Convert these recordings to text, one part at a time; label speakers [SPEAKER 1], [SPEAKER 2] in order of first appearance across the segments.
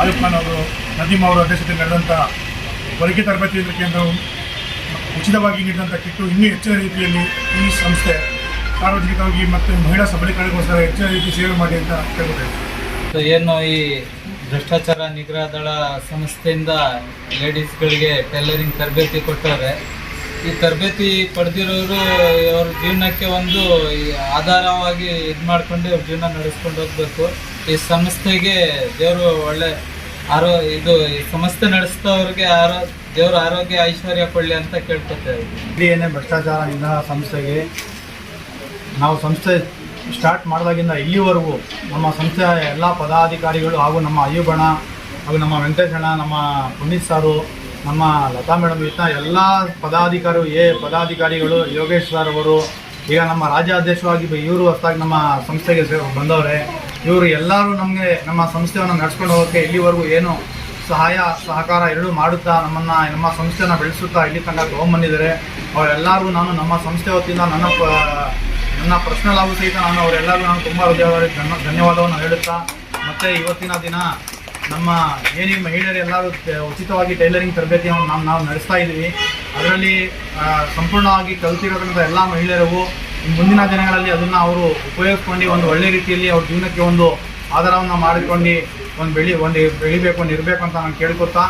[SPEAKER 1] ಆರಿಫ್ ಖಾನ್ ಅವರು ನದೀಮ್ ಅವರ ಅಧ್ಯಕ್ಷತೆಯಲ್ಲಿ ನಡೆದಂಥ ಹೊರಗೆ ತರಬೇತಿ ಕೇಂದ್ರವು ಉಚಿತವಾಗಿ ನೀಡಿದಂಥ ಕಿಟ್ಟು ಇನ್ನೂ ಹೆಚ್ಚಿನ ರೀತಿಯಲ್ಲಿ ಈ ಸಂಸ್ಥೆ ಸಾರ್ವಜನಿಕವಾಗಿ ಮತ್ತು ಮಹಿಳಾ ಸಬಲೀಕರಣಕ್ಕೋಸ್ಕರ ಹೆಚ್ಚಿನ ರೀತಿ ಸೇವೆ ಮಾಡಿ ಅಂತ ಕೇಳ್ಕೊತೇವೆ
[SPEAKER 2] ಏನು ಈ ಭ್ರಷ್ಟಾಚಾರ ನಿಗ್ರಹ ದಳ ಸಂಸ್ಥೆಯಿಂದ ಲೇಡೀಸ್ಗಳಿಗೆ ಟೈಲರಿಂಗ್ ತರಬೇತಿ ಕೊಟ್ಟವ್ರೆ, ಈ ತರಬೇತಿ ಪಡೆದಿರೋರು ಅವ್ರ ಜೀವನಕ್ಕೆ ಒಂದು ಆಧಾರವಾಗಿ ಇದು ಮಾಡಿಕೊಂಡು ಅವ್ರ ಜೀವನ ನಡೆಸ್ಕೊಂಡು ಹೋಗ್ಬೇಕು. ಈ ಸಂಸ್ಥೆಗೆ ದೇವರು ಒಳ್ಳೆ ಆರೋ ಇದು ಸಂಸ್ಥೆ ನಡೆಸಿದವ್ರಿಗೆ ಆರೋ ದೇವ್ರ ಆರೋಗ್ಯ ಐಶ್ವರ್ಯ ಕೊಡಲಿ ಅಂತ ಕೇಳ್ಕೊತೇವೆ
[SPEAKER 3] ಇಲ್ಲಿ ಏನೇ ಭ್ರಷ್ಟಾಚಾರ ಇಂತಹ ಸಂಸ್ಥೆಗೆ, ನಾವು ಸಂಸ್ಥೆ ಸ್ಟಾರ್ಟ್ ಮಾಡಿದಾಗಿಂದ ಇಲ್ಲಿವರೆಗೂ ನಮ್ಮ ಸಂಸ್ಥೆಯ ಎಲ್ಲ ಪದಾಧಿಕಾರಿಗಳು ಹಾಗೂ ನಮ್ಮ ಅಯ್ಯುಬಣ ಹಾಗೂ ನಮ್ಮ ವೆಂಕಟೇಶಣ್ಣ ನಮ್ಮ ಪುನೀತ್ ಸಾರು, ನಮ್ಮ ಲತಾ ಮೇಡಮ್ ಇತ್ತ ಎಲ್ಲ ಪದಾಧಿಕಾರಿ ಎ ಪದಾಧಿಕಾರಿಗಳು ಯೋಗೇಶ್ ಸರ್ ಅವರು, ಈಗ ನಮ್ಮ ರಾಜ್ಯಾಧ್ಯಕ್ಷವಾಗಿ ಇವರು ಹೊಸದಾಗಿ ನಮ್ಮ ಸಂಸ್ಥೆಗೆ ಬಂದವರೆ. ಇವರು ಎಲ್ಲರೂ ನಮಗೆ ನಮ್ಮ ಸಂಸ್ಥೆಯನ್ನು ನಡೆಸ್ಕೊಂಡು ಹೋಗೋಕ್ಕೆ ಇಲ್ಲಿವರೆಗೂ ಏನು ಸಹಾಯ, ಸಹಕಾರ ಎರಡೂ ಮಾಡುತ್ತಾ ನಮ್ಮನ್ನು, ನಮ್ಮ ಸಂಸ್ಥೆಯನ್ನು ಬೆಳೆಸುತ್ತಾ ಇಲ್ಲಿ ತನಕ ತೊಗೊಂಬಂದಿದ್ದಾರೆ ಅವರೆಲ್ಲರೂ ನಾನು ನಮ್ಮ ಸಂಸ್ಥೆ ವತಿಯಿಂದ ನನ್ನ ನನ್ನ ಪರ್ಸ್ನಲ್ ಆಗು ಸಹಿತ ನಾನು ಅವರೆಲ್ಲರೂ ನಾನು ತುಂಬ ಹೃದಯವಾಗಿ ಧನ್ಯ, ಧನ್ಯವಾದವನ್ನು ಹೇಳುತ್ತಾ, ಮತ್ತು ಇವತ್ತಿನ ದಿನ ನಮ್ಮ ಏನಿ ಮಹಿಳೆಯರೆಲ್ಲರೂ ಉಚಿತವಾಗಿ ಟೈಲರಿಂಗ್ ತರಬೇತಿಯನ್ನು ನಾವು ನಾವು ನಡೆಸ್ತಾ ಇದ್ದೀವಿ. ಅದರಲ್ಲಿ ಸಂಪೂರ್ಣವಾಗಿ ಕಲ್ತಿರೋದ್ರಿಂದ ಎಲ್ಲ ಮಹಿಳೆಯರಿಗೂ ಮುಂದಿನ ದಿನಗಳಲ್ಲಿ ಅದನ್ನು ಅವರು ಉಪಯೋಗಿಸ್ಕೊಂಡು ಒಂದು ಒಳ್ಳೆ ರೀತಿಯಲ್ಲಿ ಅವ್ರ ಜೀವನಕ್ಕೆ ಒಂದು ಆಧಾರವನ್ನು ಮಾಡಿಕೊಂಡು ಒಂದು ಬೆಳಿ, ಒಂದು ಬೆಳಿಬೇಕು ಒಂದು ಇರಬೇಕು ಅಂತ ನಾನು ಕೇಳ್ಕೊತಾ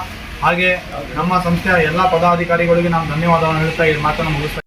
[SPEAKER 3] ಹಾಗೆ ನಮ್ಮ ಸಂಸ್ಥೆಯ ಎಲ್ಲ ಪದಾಧಿಕಾರಿಗಳಿಗೆ ನಾನು ಧನ್ಯವಾದವನ್ನು ಹೇಳ್ತಾ ಈ ಮಾತನ್ನು ಮುಗಿಸ್ತಾ